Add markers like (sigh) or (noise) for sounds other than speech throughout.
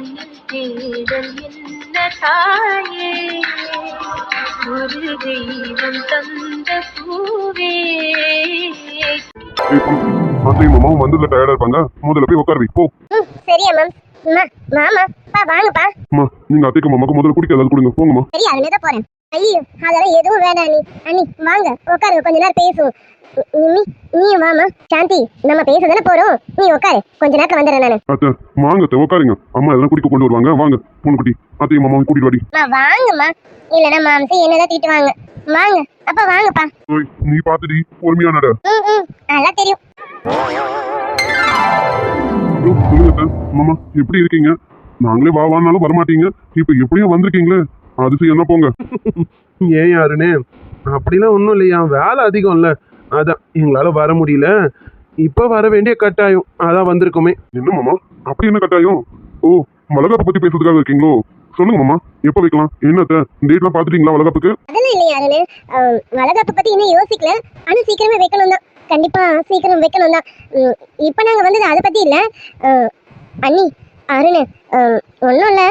கண்ணில் தேடல் என்ன தாயே ஒரு தெய்வம் தந்த பூவே அத்தையும் மாமாவும் வந்ததுல டயர்டா இருப்பாங்க முதல்ல போய் உட்காருவி போ சரியா மேம் மாமா பா வாங்கப்பா. அம்மா நீங்க அத்தைக்கு மாமாக்கு முதல்ல குடிக்க ஏதாவது கொடுங்க. போங்கம்மா. சரி அதுல தான் போறேன். ஐயோ அதெல்லாம் எதுவும் அண்ணி. அண்ணி வாங்க உட்காருங்க கொஞ்ச நேரம் பேசுவோம். நிம்மி நீயும் வாமா சாந்தி நம்ம பேச தானே போறோம். நீ உட்காரு கொஞ்ச நேரத்துல வந்துடுறேன் நானு. அத்தை வாங்க அத்தை உட்காருங்க. அம்மா எல்லாம் குடிக்க கொண்டு வருவாங்க வாங்க பொண்ணுக்குட்டி அத்தையும் மாமாவும் கூட்டிட்டு வாடி. அம்மா வாங்கம்மா. இல்லைன்னா மாம்சி என்னதான் திட்டுவாங்க. வாங்க அப்ப வாங்கப்பா. ஓய் நீ பாத்துடி பொறுமையா நட. ம் ம் நல்லா தெரியும். ஐயோ, சொல்லுங்க அத்தை. மாமா எப்படி இருக்கீங்க? நாங்களே வா வானாலும் வரமாட்டீங்க. இப்ப எப்படியும் வந்திருக்கீங்களே? அதிசயம் என்ன போங்க? (laughs) ஏன் யாருன்னு அப்படிலாம் ஒன்றும் இல்லையா? வேலை அதிகம் இல்லை. அதான் எங்களால் வர முடியல. இப்போ வர வேண்டிய கட்டாயம். அதான் வந்திருக்கோமே. என்ன மாமா? அப்படி என்ன கட்டாயம்? ஓ வளகாப்பு பத்தி பேசுறதுக்காக இருக்கீங்களோ? சொல்லுங்க மாமா எப்ப வைக்கலாம்? என்னத்த? டேட்லாம் பாத்துட்டீங்களா வளகாப்புக்கு? அதெல்லாம் இல்லையா அருண் வளகாப்பை பத்தி இன்னும் யோசிக்கல. ஆனா சீக்கிரமே வைக்கணும் தான் கண்டிப்பா சீக்கிரம் வைக்கணும் தான் இப்ப நாங்க வந்தது அதை பத்தி இல்ல. அண்ணி அருண் ஒன்றும் இல்லை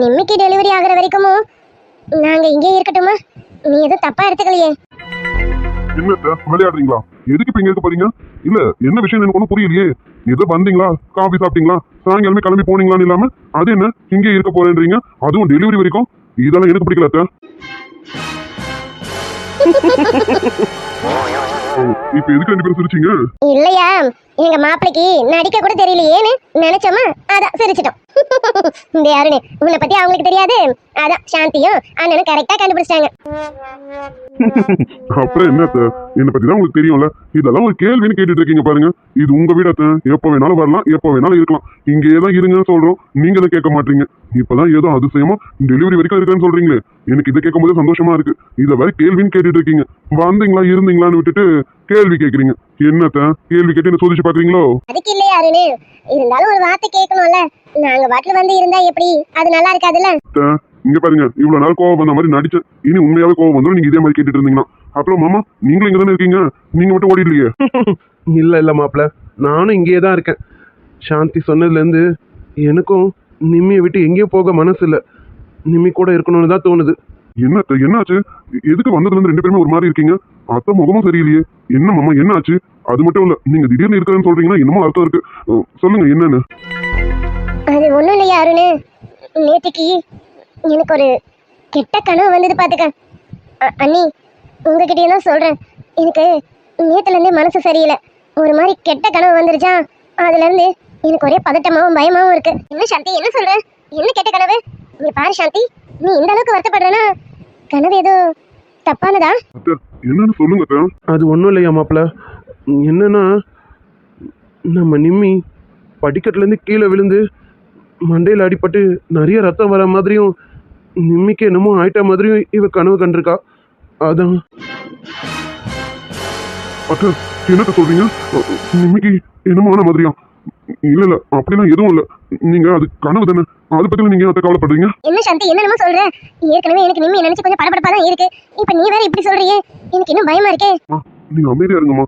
நிம்மிக்கு டெலிவரி ஆகுற வரைக்கும்? நாங்க இங்கே இருக்கட்டுமா? நீ எதுவும் தப்பா எடுத்துக்கலையே. என்னத்த விளையாடுறீங்களா? எதுக்கு இப்ப இங்க இருக்க போறீங்க? இல்ல என்ன விஷயம் எனக்கு ஒன்றும் புரியலையே. ஏதோ வந்தீங்களா? காஃபி சாப்பிட்டீங்களா? சாயங்காலமே கிளம்பி போனீங்களான்னு இல்லாம அது என்ன? இங்கே இருக்க போறேன்றீங்க? அதுவும் டெலிவரி வரைக்கும்? இதெல்லாம் எனக்கு பிடிக்கல அத்தை. (laughs) இப்ப எதுக்கு ரெண்டு பேரும் சிரிச்சீங்க? இல்லையா? எங்க மாப்பிளைக்கு நடிக்க கூட தெரியலையேன்னு நினைச்சோமா? அதான் சிரிச்சிட்டோம். (laughs) இந்த அருண் உன்னை பத்தி அவங்களுக்கு தெரியாது. அதான் சாந்தியும் அண்ணனும் கரெக்டா கண்டுபிடிச்சிட்டாங்க. (laughs) அப்புறம் என்ன என்ன என்னை பத்தி தான் உங்களுக்கு தெரியும்ல? இதெல்லாம் ஒரு கேள்வின்னு கேட்டுட்டு இருக்கீங்க பாருங்க. இது உங்க வீடு எப்போ எப்ப வேணாலும் வரலாம் எப்ப வேணாலும் இருக்கலாம். இங்கேயே தான் இருங்கன்னு சொல்றோம். நீங்களும் கேட்க மாட்டீங்க. இப்பதான் ஏதோ அதிசயமா டெலிவரி வரைக்கும் இருக்குன்னு சொல்றீங்களே. எனக்கு இதை கேட்கும் போது சந்தோஷமா இருக்கு. இதை வரை கேள்வின்னு கேட்டுட்டு இருக்கீங்க. வந்தீங்களா இருந்தீங்களான்னு விட்டுட்டு கேள்வி கேக்குறீங்க என்னத்த? கேள்வி கேட்டு என்ன சோதிச்சு பாக்குறீங்களோ அதுக்கு இல்லையா அருண். இருந்தாலும் ஒரு வார்த்தை கேட்கணும்ல. நாங்க பாட்டுல வந்து இருந்தா எப்படி? அது நல்லா இருக்காதுல்ல? இங்க பாருங்க. இவ்வளவு நாள் கோவம் வந்த மாதிரி நடிச்சேன். இனி உண்மையாவே கோவம் வந்துடும் நீங்க இதே மாதிரி கேட்டுட்டு இருந்தீங்கன்னா. அப்புறம் மாமா நீங்களும் இங்க தானே இருக்கீங்க? நீங்க மட்டும் ஓடிடலையே இல்லை (laughs) இல்லை மாப்பிள்ள நானும் இங்கேயே தான் இருக்கேன். சாந்தி சொன்னதுலேருந்து எனக்கும் நிம்மியை விட்டு எங்கேயும் போக மனசு இல்லை நிம்மி கூட இருக்கணும்னு தான் தோணுது. என்னத்த என்னாச்சு? எதுக்கு வந்ததுல இருந்து ரெண்டு பேருமே ஒரு மாதிரி இருக்கீங்க? அத்தை முகமும் சரியில்லையே. என்ன மாமா என்னாச்சு? அது மட்டும் இல்ல நீங்க திடீர்னு இருக்கிறேன்னு சொல்றீங்கன்னா என்னமோ அர்த்தம் இருக்கு. சொல்லுங்க என்னன்னு? அது ஒண்ணும் இல்லையா அருண். நேற்றுக்கு எனக்கு ஒரு கெட்ட கனவு வந்தது பாத்துக்க. அ- அண்ணி உங்ககிட்டயே தான் சொல்றேன். எனக்கு நேத்துல இருந்தே மனசு சரியில்லை. ஒரு மாதிரி கெட்ட கனவு வந்துருச்சா? அதுல இருந்து எனக்கு ஒரே பதட்டமாவும் பயமாவும் இருக்கு. என்ன சாந்தி என்ன சொல்ற? என்ன கெட்ட கனவு? நீ பாரு சாந்தி நீ இந்த அளவுக்கு வருத்தப்படுறனா? கனவு ஏதோ தப்பானதா? அத்தை என்னன்னு சொல்லுங்க அது ஒன்றும் இல்லையா மாப்பிள்ள? என்னன்னா நம்ம நிம்மி படிக்கட்டுலேருந்து கீழே விழுந்து மண்டையில் அடிபட்டு நிறைய ரத்தம் வர மாதிரியும் நிம்மிக்கு என்னமோ ஆயிட்ட மாதிரியும் இவ கனவு கண்டிருக்கா. அதான். அத்தை என்னத்த சொல்றீங்க? இன்னைக்கு என்னமோ ஆன மாதிரியா? இல்ல இல்ல அப்படிலாம் எதுவும் இல்ல. நீங்க அது கனவு தானே? அதை பத்தி நீங்க அத்தை கவலைப்படுறீங்க? என்ன சாந்தி என்னென்னமோ சொல்ற? ஏற்கனவே எனக்கு நிம்மி நினைச்சு கொஞ்சம் படபடப்பா தான் இருக்கு. இப்ப நீ வேற இப்படி சொல்றியே? எனக்கு இன்னும் பயமா இருக்கே. நீங்க அமைதியா இருங்கம்மா.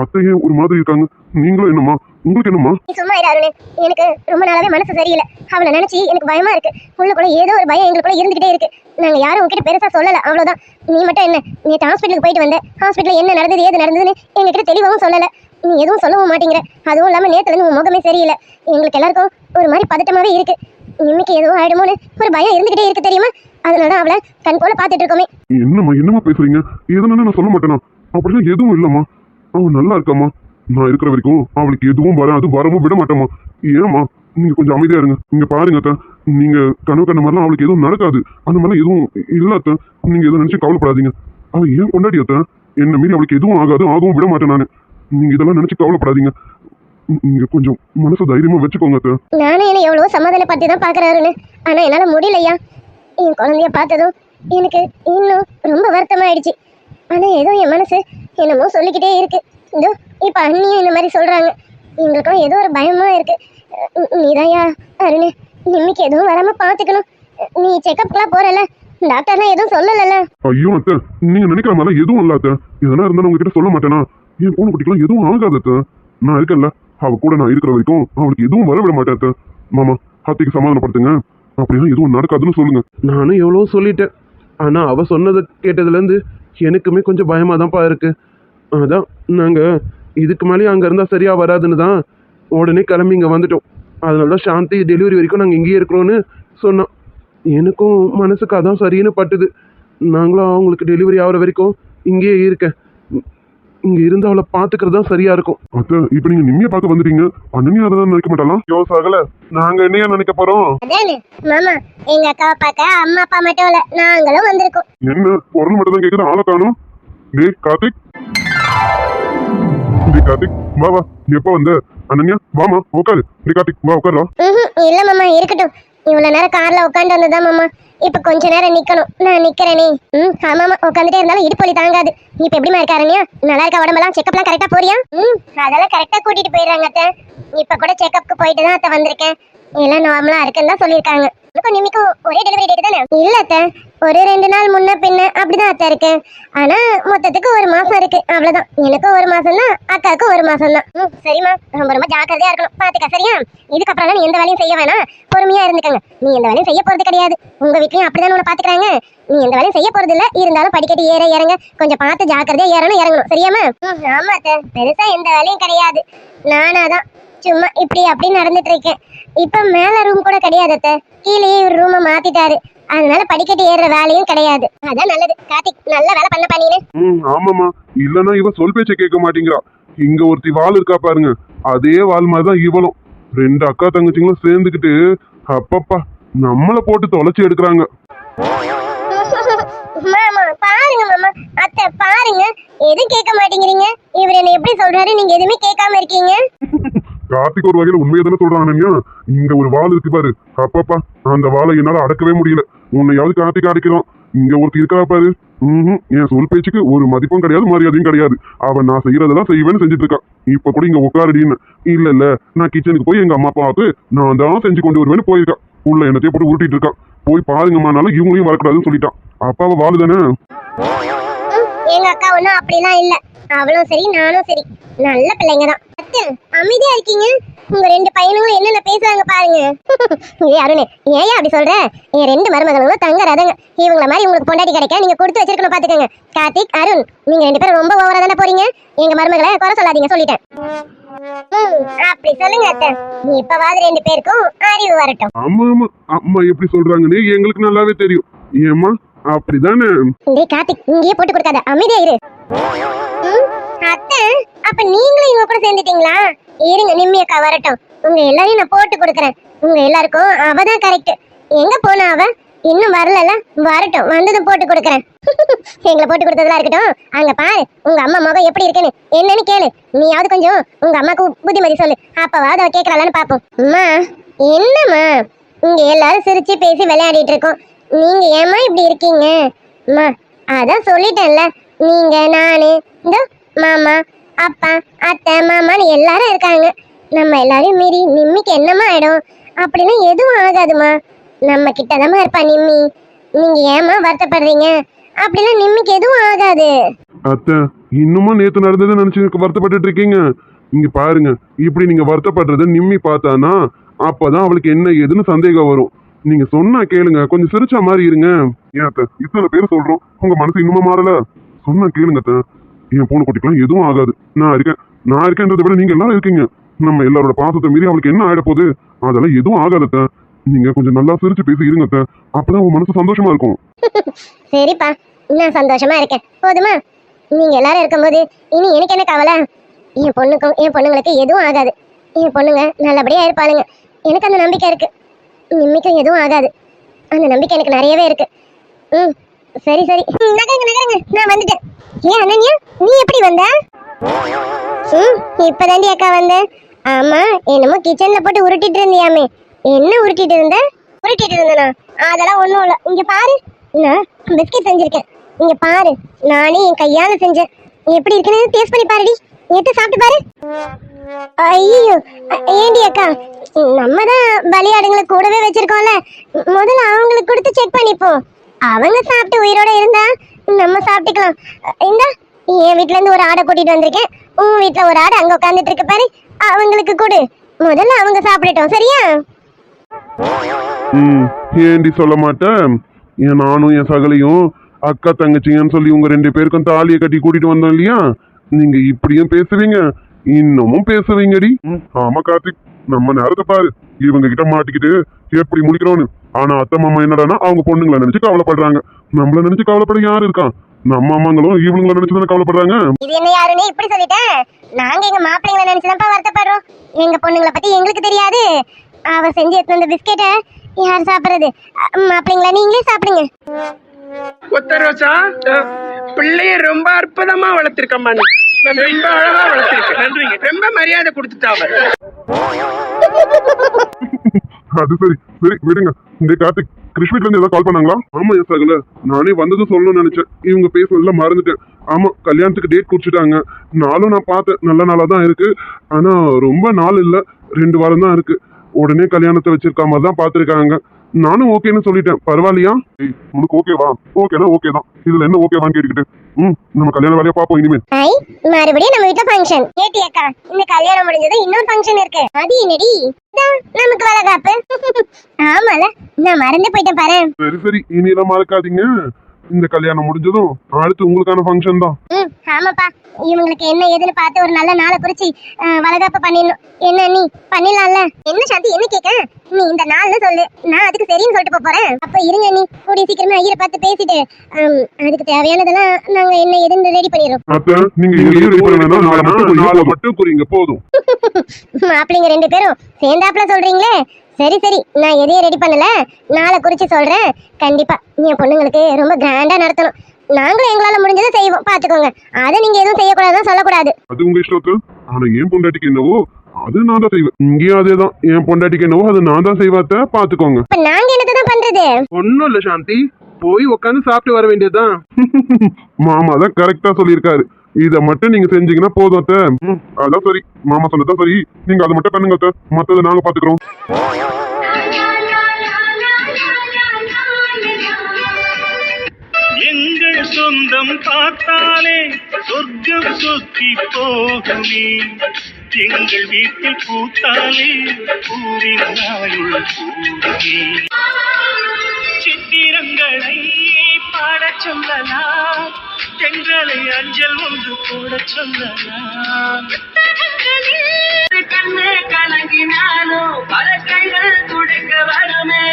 அத்தையே ஒரு மாதிரி இருக்காங்க. நீங்களும் என்னம்மா? உங்களுக்கு என்னம்மா? நீ சும்மா இரு அருண். எனக்கு ரொம்ப நாளாவே மனசு சரியில்லை. அவளை நினைச்சு எனக்கு பயமா இருக்கு. உள்ளுக்குள்ள ஏதோ ஒரு பயம் எங்களுக்குள்ள இருந்துகிட்டே இருக்கு. நாங்க யாரும் உங்ககிட்ட பெருசா சொல்லல. அவ்வளவுதான். நீ மட்டும் என்ன? நேற்று ஹாஸ்பிட்டலுக்கு போயிட்டு வந்த. ஹாஸ்பிட்டல் என்ன நடந்தது ஏது நடந்ததுன்னு எங்ககிட்ட தெளிவாகவும் சொல்லல. நீ எதுவும் சொல்லவும் மாட்டேங்கிற. அதுவும் இல்லாமல் நேத்துல இருந்து உன் முகமே சரியில்லை. எங்களுக்கு எல்லாருக்கும் ஒரு மாதிரி பதட்டமாகவே இருக்கு. இன்னைக்கு எதுவும் ஆயிடுமோன்னு ஒரு பயம் இருந்துகிட்டே இருக்கு தெரியுமா? அதனால அவளை கண் போல பார்த்துட்டு இருக்கோமே. என்னம்மா என்னம்மா பேசுறீங்க? எதுனால நான் சொல்ல மாட்டேனா? அப்படிலாம் எதுவும் இல்லம்மா. அவன் நல்லா இருக்காம்மா. நான் இருக்கிற வரைக்கும் அவளுக்கு எதுவும் வராது வரவும் விட மாட்டேம்மா. ஏம்மா நீங்க கொஞ்சம் அமைதியா இருங்க. நீங்க பாருங்க அத்தா. நீங்க கனவு கண்ட மாதிரிலாம் அவளுக்கு எதுவும் நடக்காது. அந்த மாதிரிலாம் எதுவும் இல்ல அத்தை. நீங்க எதுவும் நினைச்சு கவலைப்படாதீங்க. அவன் ஏன் கொண்டாடி அத்தை? என்ன மீறி அவளுக்கு எதுவும் ஆகாது ஆகவும் விட மாட்டேன் நான். நீங்க இதெல்லாம் நினைச்சு கவலைப்படாதீங்க. நீங்க கொஞ்சம் மனசு தைரியமா வச்சுக்கோங்க அத்தை. நானும் என்ன எவ்வளவோ சமாதானப்படுத்தி தான் பார்க்குறாருன்னு. ஆனால் என்னால் முடியலையா? என் குழந்தைய பார்த்ததும் எனக்கு இன்னும் ரொம்ப வருத்தமாயிடுச்சு. ஆனால் ஏதோ என் மனசு என்னமோ சொல்லிக்கிட்டே இருக்கு. இதோ இப்ப அண்ணியும் இந்த மாதிரி சொல்றாங்க. எங்களுக்கும் ஏதோ ஒரு பயமா இருக்கு. நீதாயா அருண். நிம்மிக்கு எதுவும் வராம பாத்துக்கணும். நீ செக்கப்க்குலாம் போறல டாக்டர்லாம் எதுவும் சொல்லலல்ல. ஐயோ அத்தை. நீங்க நினைக்கிற மாதிரி எதுவும் இல்ல அத்தை. இதெல்லாம் இருந்தா உங்ககிட்ட சொல்ல மாட்டேனா? என் பொண்ணு குட்டிக்கெல்லாம் எதுவும் ஆகாது நான் இருக்கல அவ கூட நான் இருக்கிற வரைக்கும் அவளுக்கு எதுவும் வரவிட மாட்டேன் மாமா அத்தைக்கு சமாதானப்படுத்துங்க. அப்படின்னா எதுவும் நடக்காதுன்னு சொல்லுங்க. நானும் எவ்வளோ சொல்லிட்டேன். ஆனால் அவள் சொன்னதை கேட்டதுலேருந்து எனக்குமே கொஞ்சம் பயமாக தான்ப்பா இருக்கு. அதான் நாங்கள் இதுக்கு மேலேயும் அங்கே இருந்தால் சரியாக வராதுன்னு தான் உடனே கிளம்பி இங்கே வந்துட்டோம். அதனால தான் சாந்தி டெலிவரி வரைக்கும் நாங்கள் இங்கேயே இருக்கிறோன்னு சொன்னோம் எனக்கும் மனசுக்கு அதான் சரின்னு பட்டுது. நாங்களும் அவங்களுக்கு டெலிவரி ஆகிற வரைக்கும் இங்கேயே இருக்கேன். இங்கே இருந்து அவளை பார்த்துக்கிறது தான் சரியாக இருக்கும். அத்தை இப்ப நீங்க நிம்மிய பார்க்க வந்துட்டீங்க. அண்ணனையும் அதெல்லாம் நினைக்க மாட்டாலாம் யோ சகல. நாங்க என்னையா நினைக்க போறோம்? மாமா எங்க அக்காவை பார்க்க அம்மா அப்பா மட்டும் இல்ல நாங்களும் வந்திருக்கோம். என்ன? குரல் மட்டும் தான் கேக்குது ஆளை காணும். டேய் கார்த்திக். டேய் கார்த்திக் வா வா. எப்ப வந்த? அனன்யா வாமா உட்காரு டேய் கார்த்திக் வா உட்காரா ம்ஹும், இல்ல மாமா இருக்கட்டும். இவ்வளவு நேரம் கார்ல உட்காந்து வந்ததுதான் மாமா. இப்ப கொஞ்ச நேரம் நிக்கணும். நான் நிக்கிறேனே. ம் ஆமாமா உட்காந்துட்டே இருந்தாலும் இடுப்பு தாங்காது. இப்ப எப்படிமா இருக்காருனியா நல்லா இருக்க உடம்பெல்லாம் செக்கப்லாம் கரெக்டா போறியா? ம் அதெல்லாம் கரெக்டா கூட்டிட்டு போயிடுறாங்க அத்தை. இப்ப கூட செக்கப்புக்கு போயிட்டு தான் அத்தை வந்திருக்கேன். எல்லாம் நார்மலா இருக்குன்னு தான் சொல்லியிருக்காங்க. உனக்கும் ஒரே டெலிவரி டேட் தானே? இல்ல அத்தை. ஒரு ரெண்டு நாள் முன்ன பின்ன அப்படிதான் அத்தை இருக்கு. ஆனா மொத்தத்துக்கு ஒரு மாசம் இருக்கு. அவ்வளவுதான். எனக்கு ஒரு மாசம் தான் அக்காவுக்கு ஒரு மாசம் தான் ம் சரிம்மா. ரொம்ப ரொம்ப ஜாக்கிரதையா இருக்கணும். பாத்துக்க சரியா? இதுக்கப்புறம் நீ எந்த வேலையும் செய்ய வேணாம். பொறுமையா இருந்துக்கங்க. நீ எந்த வேலையும் செய்ய போறது கிடையாது. உங்க வீட்லயும் அப்படிதான் உன்னை பாத்துக்கிறாங்க. நீ எந்த வேலையும் செய்ய போறது இல்ல. இருந்தாலும் படிக்கட்டு ஏற இறங்க கொஞ்சம் பார்த்து ஜாக்கிரதையா ஏறணும் இறங்கணும். சரியாமா ஆமா அத்தை. பெருசா எந்த வேலையும் கிடையாது. நானாதான் சும்மா இப்படி அப்படி நடந்துட்டு இருக்கேன். இப்ப மேல ரூம் கூட கிடையாது அத்தை. கீழே ஒரு ரூமை மாத்திட்டாரு. அதனால படிக்கட்டு ஏறுற வேலையும் கிடையாது. அதான் நல்லது. கார்த்திக் நல்ல வேலை பண்ண பண்ணினு ம் ஆமாமா இல்லனா இவ சொல் பேச்ச கேட்க மாட்டேங்கிறா. இங்க ஒருத்தி வாள் இருக்கா பாருங்க. அதே வாள் மாதிரி தான் இவளும். ரெண்டு அக்கா தங்கச்சிங்களும் சேர்ந்துக்கிட்டு அப்பப்பா நம்மள போட்டு தொலைச்சி எடுக்கிறாங்க. மாமா பாருங்க மாமா. அத்தை பாருங்க. எதுவும் கேட்க மாட்டேங்கிறீங்க? இவர் என்ன எப்படி சொல்றாரு? நீங்க எதுவுமே கேட்காம இருக்கீங்க. (laughs) கார்த்திக் ஒரு வகையில உண்மையை தானே சொல்றான் அனன்யா? இங்க ஒரு வாள் இருக்கு பாரு. அப்பப்பா அந்த வாளை என்னால அடக்கவே முடியல. உன்னையாவது கார்த்திக் அடைக்கிறோம் இங்க ஒருத்தர் இருக்கா பாரு. ம்ஹும். என் சொல் பேச்சுக்கு ஒரு மதிப்பும் கிடையாது மரியாதையும் கிடையாது. அவன் நான் செய்யறதெல்லாம் செய்வேன்னு செஞ்சுட்டு இருக்கான். இப்ப கூட இங்க உட்காருடின்னு. இல்ல இல்ல. நான் கிச்சனுக்கு போய் எங்க அம்மா அப்பாவுக்கு நான் தான் செஞ்சு கொண்டு வருவேன்னு போயிருக்கான். உள்ள என்னத்தையும் போட்டு உருட்டிட்டு இருக்கான். போய் பாருங்கம்மானாலும் இவங்களையும் வரக்கூடாதுன்னு சொல்லிட்டான். அப்பாவை வாழுதானே எங்க அக்கா ஒன்றும் அப்படிலாம் இல்லை. அவளும் சரி நானும் சரி. நல்ல பிள்ளைங்க தான் அத்தை அமைதியா இருக்கீங்க. உங்க ரெண்டு பையனுங்களும் என்னென்ன பேசுறாங்க பாருங்க. (laughs) ஏ அருண் ஏன் அப்படி சொல்ற? என் ரெண்டு மருமகளும் தங்க ரதங்க இவங்கள மாதிரி உங்களுக்கு பொண்டாட்டி கிடைக்க நீங்க கொடுத்து வச்சிருக்கணும் பாத்துக்கங்க. கார்த்திக் அருண் நீங்க ரெண்டு பேரும் ரொம்ப ஓவரா தானே போறீங்க? எங்க மருமகளை குறை சொல்லாதீங்க சொல்லிட்டேன். அப்படி சொல்லுங்க அத்தை. இப்பவாது ரெண்டு பேருக்கும் அறிவு வரட்டும். ஆமா ஆமா. அம்மா எப்படி சொல்றாங்கன்னு எங்களுக்கு நல்லாவே தெரியும். ஏமா அப்படிதானே? டேய் கார்த்திக் இங்கேயே போட்டு கொடுக்காத. அமைதியா இரு. அத்தை அப்ப நீங்களும் இவங்க கூட சேர்ந்துட்டீங்களா? இருங்க நிம்மி அக்கா வரட்டும். உங்க எல்லாரையும் நான் போட்டு கொடுக்குறேன். உங்க எல்லாருக்கும் அவ தான் கரெக்ட் எங்க போனா அவ? இன்னும் வரலல வரட்டும் வந்ததும் போட்டு கொடுக்குறேன். (laughs) எங்களை போட்டு கொடுத்ததெல்லாம் இருக்கட்டும். அங்க பாரு உங்க அம்மா முகம் எப்படி இருக்குன்னு. என்னன்னு கேளு. நீயாவது கொஞ்சம் உங்க அம்மாக்கு புத்திமதி சொல்லு. அப்பவாவது அவ கேட்கறாளான்னு பாப்போம். அம்மா என்னம்மா? இங்க எல்லாரும் சிரிச்சு பேசி விளையாடிட்டு இருக்கோம். நீங்க ஏம்மா இப்படி இருக்கீங்க? அம்மா அதான் சொல்லிட்டேன்ல. நீங்க நானு இந்த மாமா அப்பா அத்தை மாமான்னு எல்லாரும் இருக்காங்க. நம்ம எல்லாரையும் மீறி நிம்மிக்கு என்னம்மா ஆயிடும்? அப்படின்னா எதுவும் ஆகாதுமா நம்ம கிட்டதாம்மா இருப்பா நிம்மி. நீங்க ஏம்மா வருத்தப்படுறீங்க? அப்படிலாம் நிம்மிக்கு எதுவும் ஆகாது. அத்தை இன்னுமா நேத்து நடந்ததை நினைச்சு வருத்தப்பட்டுட்டு இருக்கீங்க? இங்க பாருங்க இப்படி நீங்க வருத்தப்படுறத நிம்மி பார்த்தானா அப்பதான் அவளுக்கு என்ன ஏதுன்னு சந்தேகம் வரும். நீங்க சொன்னா கேளுங்க. கொஞ்சம் சிரிச்ச மாதிரி இருங்க. ஏன் அத்தை? இத்தனை பேர் சொல்றோம். உங்க மனசு இன்னுமா மாறல? சொன்னா கேளுங்க அத்தை. என் பூனை குட்டிக்கெல்லாம் எதுவும் ஆகாது. நான் இருக்கேன். நான் இருக்கேன்றதை விட நீங்க எல்லாரும் இருக்கீங்க. நம்ம எல்லாரோட பாசத்தை மீறி அவளுக்கு என்ன ஆயிட போகுது? அதெல்லாம் எதுவும் ஆகாது அத்தை. நீங்க கொஞ்சம் நல்லா சிரிச்சு பேசி இருங்க அத்தை. அப்பதான் உங்க மனசு சந்தோஷமா இருக்கும். (laughs) சரிப்பா. நான் சந்தோஷமா இருக்கேன். போதுமா? நீங்க எல்லாரும் இருக்கும்போது இனி எனக்கு என்ன கவலை? என் பொண்ணுக்கும் என் பொண்ணுங்களுக்கு எதுவும் ஆகாது. என் பொண்ணுங்க நல்லபடியா இருப்பாளுங்க. எனக்கு அந்த நம்பிக்கை இருக்கு. நிம்மிக்கும் எதுவும் ஆகாது. அந்த நம்பிக்கை எனக்கு நிறையவே இருக்கு. ம் சரி சரி. நகருங்க நகருங்க. நான் வந்துட்டேன். ஏன் அனன்யா நீ எப்படி வந்த? ம் இப்பதாண்டி அக்கா வந்தேன் ஆமா என்னமோ கிச்சன்ல போட்டு உருட்டிட்டு இருந்தியாமே. என்ன உருட்டிட்டு இருந்த? உருட்டிட்டு இருந்தேனா? அதெல்லாம் ஒண்ணும் இல்ல. இங்க பாரு. நான் பிஸ்கெட் செஞ்சிருக்கேன். இங்க பாரு. நானே என் கையால் செஞ்சேன். எப்படி இருக்குன்னு டேஸ்ட் பண்ணி பாருடி. எடுத்து சாப்பிட்டு பாரு. ஐயோ ஏண்டி அக்கா? நம்ம தான் பலியாடுங்களை கூடவே வச்சிருக்கோம்ல. முதல்ல அவங்களுக்கு கொடுத்து செக் பண்ணிப்போம். அவங்க சாப்பிட்டு உயிரோட இருந்தா நம்ம சாப்பிட்டுக்கலாம். இந்த என் வீட்ல இருந்து ஒரு ஆடை கூட்டிட்டு வந்திருக்கேன். உன் வீட்ல ஒரு ஆடை அங்க உட்காந்துட்டு இருக்கு பாரு. அவங்களுக்கு கொடு. முதல்ல அவங்க சாப்பிடட்டும் சரியா? ம் ஏண்டி சொல்ல மாட்டேன்? என் நானும் என் சகலையும் அக்கா தங்கச்சிங்கன்னு சொல்லி உங்க ரெண்டு பேருக்கும் தாலியை கட்டி கூட்டிட்டு வந்தோம் இல்லையா? நீங்க இப்படியும் பேசுவீங்க. இன்னமும் பேசுவீங்கடி ஆமா கார்த்திக் நம்ம நேரத்தை பாரு. இவங்க கிட்ட மாட்டிக்கிட்டு எப்படி முடிக்கிறோன்னு ஆனா அத்தை மாமா என்னடான்னா அவங்க பொண்ணுங்களை நினைச்சு கவலைப்படுறாங்க. நம்மள நினைச்சு கவலைப்பட யாரு இருக்கான் நம்ம அம்மாங்களும் இவனுங்களை நினைச்சு தானே கவலைப்படுறாங்க? இது என்ன யாருன்னு இப்படி சொல்லிட்டேன் நாங்க எங்க மாப்பிள்ளைங்களை நினைச்சுதான்ப்பா வருத்தப்படுறோம். எங்க பொண்ணுங்களை பத்தி எங்களுக்கு தெரியாது. அவ செஞ்சு எடுத்து வந்த பிஸ்கெட்டை யார் சாப்பிடுறது? மாப்பிள்ளைங்களா நீங்களே சாப்பிடுங்க. ஒத்த ரோசா அஹ், பிள்ளைய ரொம்ப அற்புதமா வளர்த்திருக்கம்மா நீ. ரொம்ப அழகா வளர்த்திருக்க. மரியாதை கொடுத்துட்டாங்க அது சரி சரி விடுங்க. இந்த கார்த்திக் கிருஷ்ணகிரில இருந்து ஏதாவது கால் பண்ணாங்களா? ஆமா எஸ் சகல நானே வந்ததும் சொல்லணும்னு நினைச்சேன். இவங்க பேசுனதுல மறந்துட்டேன். ஆமா கல்யாணத்துக்கு டேட் குறிச்சிட்டாங்க நாளும் நான் பார்த்தேன். நல்ல நாளா தான் இருக்கு. ஆனா ரொம்ப நாள் இல்ல. ரெண்டு வாரம் தான் இருக்கு. உடனே கல்யாணத்தை வச்சிருக்க மாதிரி தான் பார்த்துருக்காங்க. நானும் ஓகேன்னு சொல்லிட்டேன். பரவாயில்லையா? உனக்கு ஓகேவா ஓகேனா ஓகே தான். இதுல என்ன ஓகேவான்னு கேட்டுக்கிட்டு. ம் நம்ம கல்யாண வேலையை பார்ப்போம் இனிமே ஐ மறுபடியும் நம்ம வீட்ல ஃபங்க்ஷன் கேட்டி அக்கா இந்த கல்யாணம் முடிஞ்சது இன்னொரு ஃபங்க்ஷன் இருக்கு. அது என்னடி? இதான் நமக்கு வளகாப்பு. (laughs) ஆமால நான் மறந்து போயிட்டேன் பாரு. சரி சரி இனியெல்லாம் மறக்காதீங்க. இந்த கல்யாணம் முடிஞ்சதும் அடுத்து உங்களுக்கான ஃபங்க்ஷன் தான். ம் ஆமாப்பா. இவங்களுக்கு என்ன ஏதுன்னு பார்த்து ஒரு நல்ல நாளை குறிச்சு அஹ், வளகாப்பு பண்ணிடணும். என்ன நீ பண்ணிடலாம்ல? என்ன சாந்தி என்ன கேட்க நீ இந்த நாள்னு சொல்லு. நான் அதுக்கு சரின்னு சொல்லிட்டு போறேன். அப்ப இருங்க நீ. கூடிய சீக்கிரமா ஐயரை பார்த்து பேசிட்டு அதுக்கு தேவையானதெல்லாம் நாங்க என்ன ஏதுன்னு ரெடி பண்ணிடுறோம். அத்தை நீங்க ரெடி நாளை மட்டும் நாளை மட்டும் குறிங்க போதும். மாப்பிள்ளைங்க ரெண்டு பேரும் சேர்ந்தாப்புல சொல்றீங்களே? சரி சரி. நான் எதையும் ரெடி பண்ணல. நாளை குறிச்சு சொல்றேன். கண்டிப்பா. என் பொண்ணுங்களுக்கு ரொம்ப கிராண்டா நடத்தணும். நாங்களும் எங்களால முடிஞ்சதை செய்வோம். பாத்துக்கோங்க. அதை நீங்க எதுவும் செய்யக்கூடாதுன்னு சொல்லக்கூடாது. அது உங்க இஷ்டத்து. ஆனா என் பொண்டாட்டிக்கு என்னவோ அது நான் தான் செய்வேன். இங்கேயும் அதேதான். என் பொண்டாட்டிக்கு என்னவோ அது நான் தான் செய்வாத்த பாத்துக்கோங்க. இப்ப நாங்க என்னத்தை தான் பண்றது? ஒன்றும் இல்லை சாந்தி. போய் உட்காந்து சாப்பிட்டு வர வேண்டியதுதான். (laughs) மாமா தான் கரெக்டா சொல்லியிருக்காரு. இதை மட்டும் நீங்க செஞ்சீங்கன்னா போதும் அத்த. அதான் சரி. மாமா சொன்னதான் சரி. நீங்க அதை மட்டும் பண்ணுங்க அத்த. மத்ததை நாங்க பாத்துக்கிறோம். எங்கள் சொந்தம் பார்த்தாலே சொர்க்கம் சொத்தி போகுமே. எங்கள் வீட்டில் பூத்தாலே பூரின் நாயுள் பூவே சித்திரங்களை பாடச் சொல்லலாம் தென்றலை அஞ்சல் ஒன்று போடச் சொல்லலாம் கண்ணு கலங்கினாலும் பல கைகள் துடைக்க வருமே.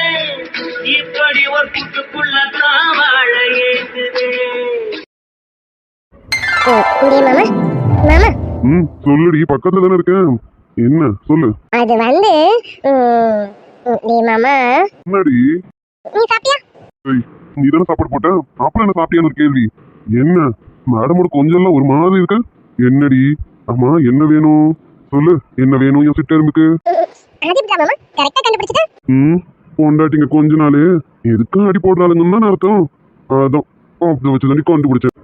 இப்படி ஒரு கூட்டுக்குள்ள தான் வாழ ஏங்குதே. ம் சொல்லுடி பக்கத்துல தானே இருக்கேன். என்ன சொல்லு. அது வந்து டேய் மாமா. என்னடி? நீ சாப்பிட்டியா? நீ தானே சாப்பாடு போட்ட? அப்புறம் என்ன சாப்பிட்டியான்னு ஒரு கேள்வி. என்ன? மேடமோட கொஞ்சம் எல்லாம் ஒரு மாதிரி இருக்க? என்னடி? அம்மா என்ன வேணும்? சொல்லு என்ன வேணும் என் கண்டுபிடிச்சிட்ட? ம் பொண்டாட்டிங்க கொஞ்ச நாள். எதுக்கும் அடி போடுறாளுங்கன்னு தானே அர்த்தம். அதான் அப்படி வச்சு தாண்டி கண்டுபிடிச்சேன்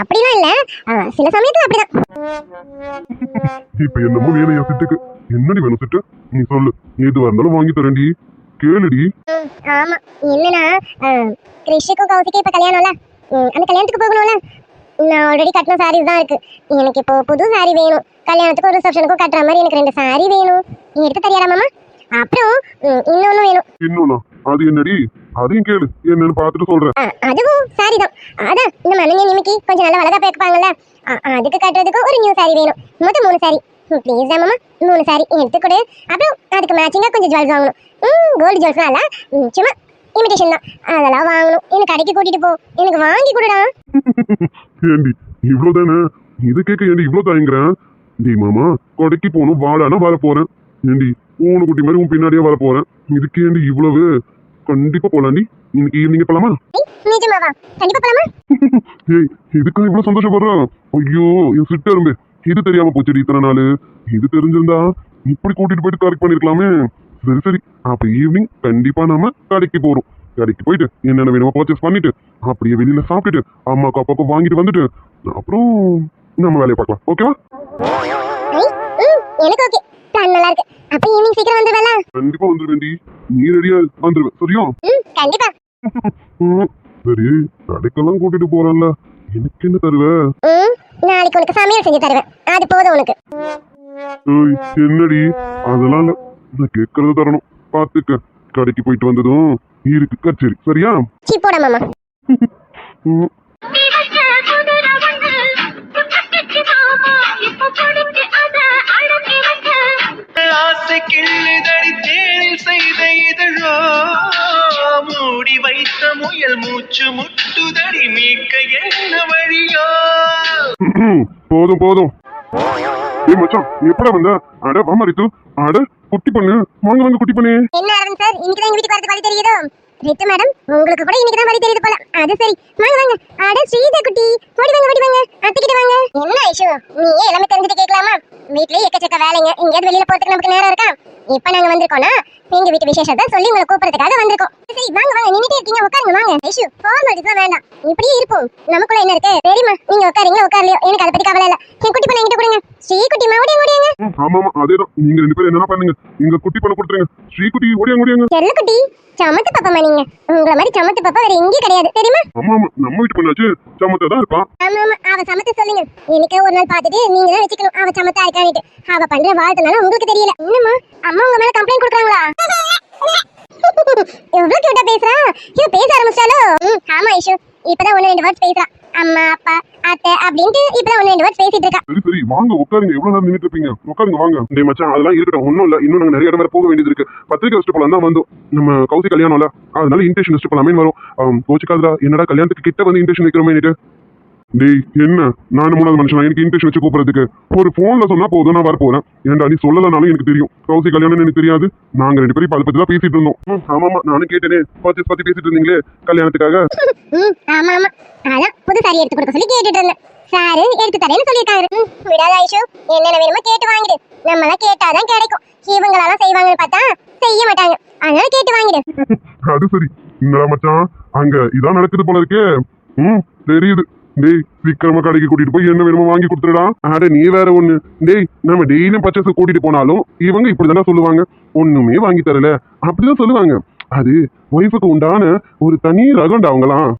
அப்படிலாம் இல்ல. சில சமயத்துல அப்படிதான். இப்ப என்னமோ வேணும் என் சிட்டுக்கு என்னடி வேணும் சிட்டு நீ சொல்லு. எதுவா இருந்தாலும் வாங்கி தரேன்டி. கேளுடி. ஆமா. என்னன்னா கிருஷிக்கும் கௌசிக்கும் இப்ப கல்யாணம்ல? அந்த கல்யாணத்துக்கு போகணும்ல? நான் ஆல்ரெடி கட்டின சாரீஸ் தான் இருக்கு. எனக்கு இப்போ புது சாரி வேணும். கல்யாணத்துக்கும் ரிசப்ஷனுக்கும் கட்டுற மாதிரி எனக்கு ரெண்டு சாரி வேணும். நீ எடுத்து தரியாடா மாமா. அப்புறம் இன்னொன்னு வேணும். இன்னொன்னா? அது என்னடி? அதையும் கேளு. என்னன்னு பார்த்துட்டு சொல்றேன். அதுவும் சாரி தான். அதான் இந்த மனநிலை நிமிக்கி கொஞ்சம் நல்லா வளகா வைப்பாங்கல்ல அதுக்கு கட்டுறதுக்கு ஒரு நியூ சாரி வேணும். மொத்தம் மூணு சாரி ப்ளீஸ் மாமா. மூணு சாரி எடுத்து கொடு அப்புறம் அதுக்கு மேட்சிங்காக கொஞ்சம் ஜுவல்ஸ் வாங்கணும். ம் கோல்டு ஜுவல்ஸ்லாம் இல்லை. சும்மா இமிடேஷன் தான். அதெல்லாம் வாங்கணும். எனக்கு கடைக்கு கூட்டிட்டு போ. எனக்கு வாங்கி கொடுடா. ஏண்டி இவ்வளவுதானே இது கேட்க ஏண்டி இவ்வளவு தயங்குறேன்? டி மாமா கொடைக்கு போகணும் வாடானா வர போறேன். ஏண்டி ஊனு குட்டி மாதிரி உன் பின்னாடியே வர போறேன். இதுக்கு ஏண்டி இவ்வளவு? கண்டிப்பா போலாண்டி. இன்னைக்கு ஈவினிங் போலாமா? ஏய் நிஜமாவா கண்டிப்பா போலாமா? (laughs) ஏய் இதுக்கா இவ்வளவு சந்தோஷப்படுற? ஐயோ என் சிட்ட இரும்பு இது தெரியாம போச்சுடி இத்தனை நாள். இது தெரிஞ்சிருந்தா இப்படி கூட்டிட்டு போயிட்டு கரெக்ட் பண்ணிருக்கலாமே. சரி சரி. அப்ப ஈவினிங் கண்டிப்பா நாம கடைக்கு போறோம். கடைக்கு போயிட்டு என்னென்ன வேணுமோ பர்ச்சேஸ் பண்ணிட்டு அப்படியே வெளியில சாப்பிட்டுட்டு அம்மாக்கு அப்பாவுக்கு வாங்கிட்டு வந்துட்டு அப்புறம் நம்ம வேலையை பார்க்கலாம். ஓகேவா எனக்கு ஓகே பிளான் நல்லா இருக்கு. அப்ப ஈவினிங் சீக்கிரம் வந்துருவேல கண்டிப்பா வந்துருவேண்டி நீ ரெடியா வந்துருவேன் சரியா? கண்டிப்பா. சரி. கடைக்கெல்லாம் கூட்டிட்டு போறேன்ல. எனக்கு என்ன தருவ? நாளைக்கு உனக்கு சமையல் செஞ்சு தருவேன். அது போதும் உனக்கு. ஏய், என்னடி? அதெல்லாம் இல்ல. நான் கேட்கறது தரணும். பாத்துக்க. கடைக்கு போயிட்டு வந்ததும் இருக்கு. கச்சேரி. சரியா? சீ போடா மாமா. (laughs) போதும் போதும். ஏ மச்சான் நீ எப்படா வந்த? அட வாமா ரித்து அட குட்டி பண்ணு. வாங்க வாங்க குட்டி பண்ணு. என்ன அரவிந்த் சார்? இன்னைக்கு தான் எங்க வீட்டுக்கு வரது வழி தெரியுதோ? ரித்து மேடம் உங்களுக்கு கூட இன்னைக்கு தான் வழி தெரியுது போல. அது சரி. வாங்க வாங்க. அட ஸ்ரீதா குட்டி. ஓடி வாங்க ஓடி வாங்க. அத்தைக்கிட்ட வாங்க. என்ன ஐஷு நீயே எல்லாமே தெரிஞ்சுட்டு கேட்கலாமா? வீட்லயே எக்கச்சக்க வேலைங்க. எங்கேயாவது வெளியில போறதுக்கு நமக்கு நேரம் இருக்கா? இப்ப நாங்க வந்திருக்கோம்னா எங்க வீட்டு விசேஷத்தை சொல்லி உங்களை கூப்பிடுறதுக்காக வந்திருக்கோம். சரி வாங்க வாங்க நின்னுட்டே இருக்கீங்க உட்காருங்க வாங்க. ஐஷு ஃபார்மாலிட்டிஸ்லாம் வேண்டாம். இப்படியே இருப்போம். நமக்குள்ள என்ன இருக்கு? சரிம்மா நீங்க உட்காருங்க உட்காரலையோ? எனக்கு அதை பத்தி கவலை இல்ல. என் குட்டி பண்ண என்கிட்ட கொடுங்க. ஸ்ரீ குட்டி ஓடியாங்க ஓடியாங்க. ஆமா ஆமா அதேதான். நீங்க ரெண்டு பேரும் என்ன பண்ணுங்க? எங்க குட்டி பண்ண கொடுத்துருங்க. ஸ்ரீகுட்டி ஓடியாங்க ஓடியாங்க. செல்ல குட்டி சமத்து பாப்பாமா நீங்க. உங்கள மாதிரி சமத்து பாப்பா வேற எங்கேயும் கிடையாது. தெரியுமா? ஆமா ஆமா நம்ம வீட்டு பண்ணாச்சு சமத்தா தான் இருப்பான் ஆமா ஆமா அவ சமத்து சொல்லுங்க. எனக்கு ஒரு நாள் பார்த்துட்டு நீங்க தான் வச்சுக்கணும். அவ சமத்தா இருக்கான்னுட்டு. அவ பண்ற வாழ்த்துனால உங்களுக்கு தெரியல. என்னம்மா? அம்மா உங்க மேல கம்ப்ளைண்ட் கொடுக்குறாங்களா? எவ்வளவு கியூட்டா பேசுறா? இவ பேச ஆரம்பிச்சாலோ ஆமா ஐஷு. இப்பதான் ஒண்ணு ரெண்டு வேர்ட்ஸ் பேசுறா. அம்மா அப்பா அத்தை அப்படின்ட்டு இப்பதான் ஒண்ணு ரெண்டு வேர்ட்ஸ் பேசிட்டு இருக்கா. சரி சரி வாங்க உட்காருங்க. எவ்வளவு நேரம் நின்னுட்டு இருப்பீங்க? உட்காருங்க வாங்க. டேய் மச்சான் அதெல்லாம் இருக்கட்டும். ஒண்ணும் இல்ல. இன்னும் நாங்க நிறைய இடம் வேற போக வேண்டியது இருக்கு. பத்திரிக்கை வச்சுட்டு போலாம். தான் வந்தோம். நம்ம கௌசி கல்யாணம்ல. அதனால இன்டேஷன் வச்சுட்டு போலாமே வரும். கோச்சிக்காதா என்னடா கல்யாணத்துக்கு கிட்ட வந்து இன்டேஷன் வைக்கிறோமே டேய் என்ன? நான் மூணாவது மனுஷன்? எனக்கு இன்டேஷன் வச்சு கூப்பிடுறதுக்கு. ஒரு போன்ல சொன்னா போதும் நான் வர போறேன் ஏன்டா நீ சொல்லலனாலும் எனக்கு தெரியும். கௌசி கல்யாணம் எனக்கு தெரியாது. நாங்க ரெண்டு பேரும் அதை பத்தி தான் பேசிட்டு இருந்தோம். ஆமாமா நானும் கேட்டேனே. பர்ச்சேஸ் பத்தி பேசிட்டு இருந்தீங்களே கல்யாணத்துக்காக? ஆமா ஆமா அதான் புது சாரி எடுத்து கொடுக்க சொல்லி கேட்டுட்டு இருந்தேன். சாரு எடுத்து தரேன்னு சொல்லியிருக்காரு. விடாத ஐஷு. என்னென்ன வேணுமோ கேட்டு வாங்கிடு. நம்மளாம் கேட்டாதான் கிடைக்கும். இவங்களாலாம் செய்வாங்கன்னு பார்த்தா செய்ய மாட்டாங்க. அதனால கேட்டு வாங்கிடு. அது சரி. என்னடா மச்சான்? அங்க இதான் நடக்குது போல இருக்கே. ம் தெரியுது. டேய் விக்ரம கடைக்கு கூட்டிட்டு போய் என்ன வேணுமோ வாங்கி கொடுத்துடா அட நீ வேற ஒண்ணு. டேய் நம்ம டெய்லியும் பர்ச்சேஸ் கூட்டிட்டு போனாலும் இவங்க இப்படிதானே சொல்லுவாங்க. ஒண்ணுமே வாங்கி தரல. அப்படிதான் சொல்லுவாங்க. அது ஒய்ஃபுக்கு உண்டான ஒரு தனி ரகம்டா அவங்களாம்.